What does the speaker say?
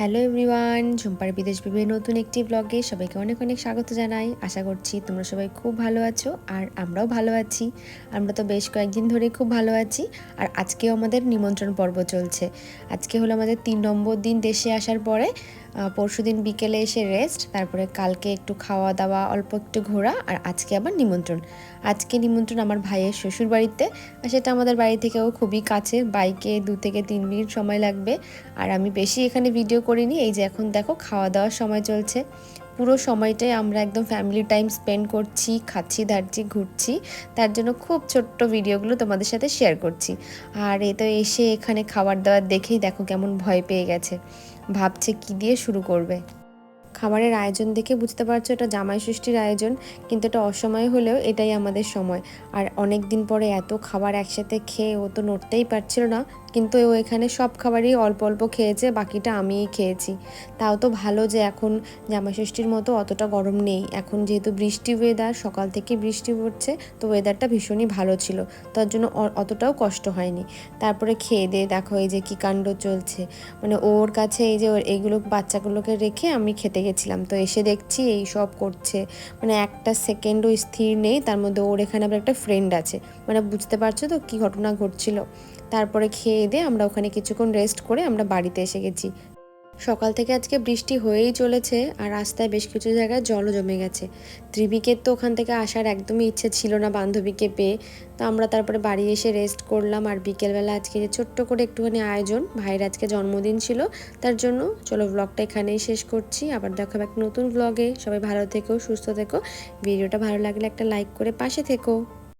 Hello everyone ঝুম্পার বিদেশ বিবে নতুন একটি ব্লগে সবাইকে অনেক অনেক স্বাগত জানাই। আশা করছি তোমরা সবাই খুব ভালো আছো আর আমরাও ভালো আছি। আমরা তো বেশ কয়েকদিন ধরে খুব ভালো আছি আর আজকেও আমাদের নিমন্ত্রণ পর্ব চলছে। আজকে হলো আমাদের তিন নম্বর দিন দেশে আসার পরে পরশু দিন বিকেলে এসে রেস্ট তারপরে কালকে একটু খাওয়া দাওয়া অল্প একটু ঘোরা, আর আজকে আবার নিমন্ত্রণ। আজকে নিমন্ত্রণ আমার ভাইয়ের শ্বশুর বাড়িতে, আর সেটা আমাদের বাড়ি থেকেও খুবই কাছে, বাইকে দু থেকে তিন মিনিট সময় লাগবে। আর আমি বেশি এখানে ভিডিও করিনি, এই যে এখন দেখো খাওয়া দাওয়ার সময় চলছে। পুরো সময়টাই আমরা একদম ফ্যামিলি টাইম স্পেন্ড করছি, খাচ্ছি, দাচ্ছি, ঘুরছি। তার জন্য খুব ছোট্ট ভিডিওগুলো তোমাদের সাথে শেয়ার করছি। আর এ তো এসে এখানে খাবার দাবার দেখেই দেখো কেমন ভয় পেয়ে গেছে। ভাবছে কি দিয়ে শুরু করবে? খাবারের আয়োজন দেখে বুঝতে পারছ এটা জামাই ষষ্ঠীর আয়োজন, কিন্তু এটা অসময় হলেও এটাই আমাদের সময়। আর অনেক দিন পরে এত খাবার একসাথে খেয়ে ও তো নড়তেই পারছিল না কিন্তু ও এখানে সব খাবারই অল্প অল্প খেয়েছে, বাকিটা আমিই খেয়েছি। তাও তো ভালো যে এখন জামাষষ্ঠীর মতো অতটা গরম নেই। এখন যেহেতু বৃষ্টি ওয়েদার সকাল থেকে বৃষ্টি পড়ছে, তো ওয়েদারটা ভীষণই ভালো ছিল। তার জন্য অতটাও কষ্ট হয়নি। তারপরে খেয়ে দিয়ে দেখো এই যে কী কাণ্ড চলছে। মানে ওর কাছে এই যে এইগুলো বাচ্চাগুলোকে রেখে আমি খেতে গেছিলাম। তো এসে দেখছি এই সব করছে। মানে একটা সেকেন্ডও স্থির নেই, তার মধ্যে ওর এখানে আবার একটা ফ্রেন্ড আছে। মানে বুঝতে পারছ তো কী ঘটনা ঘটছিল? তারপরে খেয়ে দিয়ে আমরা ওখানে কিছুক্ষণ রেস্ট করে আমরা বাড়িতে এসে গেছি। সকাল থেকে আজকে বৃষ্টি হয়েই চলেছে আর রাস্তায় বেশ কিছু জায়গায় জলও জমে গেছে। ত্রিবিকের তো ওখান থেকে আসার একদমই ইচ্ছে ছিল না বান্ধবীকে পেয়ে। তো আমরা তারপরে বাড়ি এসে রেস্ট করলাম আর বিকেলবেলা আজকে যে ছোট্ট করে একটুখানি আয়োজন, ভাইয়ের আজকে জন্মদিন ছিল, তার জন্য চলো ব্লগটা এখানেই শেষ করছি। আবার দেখাবো একটা নতুন ব্লগে সবাই ভালো থেকো, সুস্থ থেকো। ভিডিওটা ভালো লাগলে একটা লাইক করে পাশে থেকো।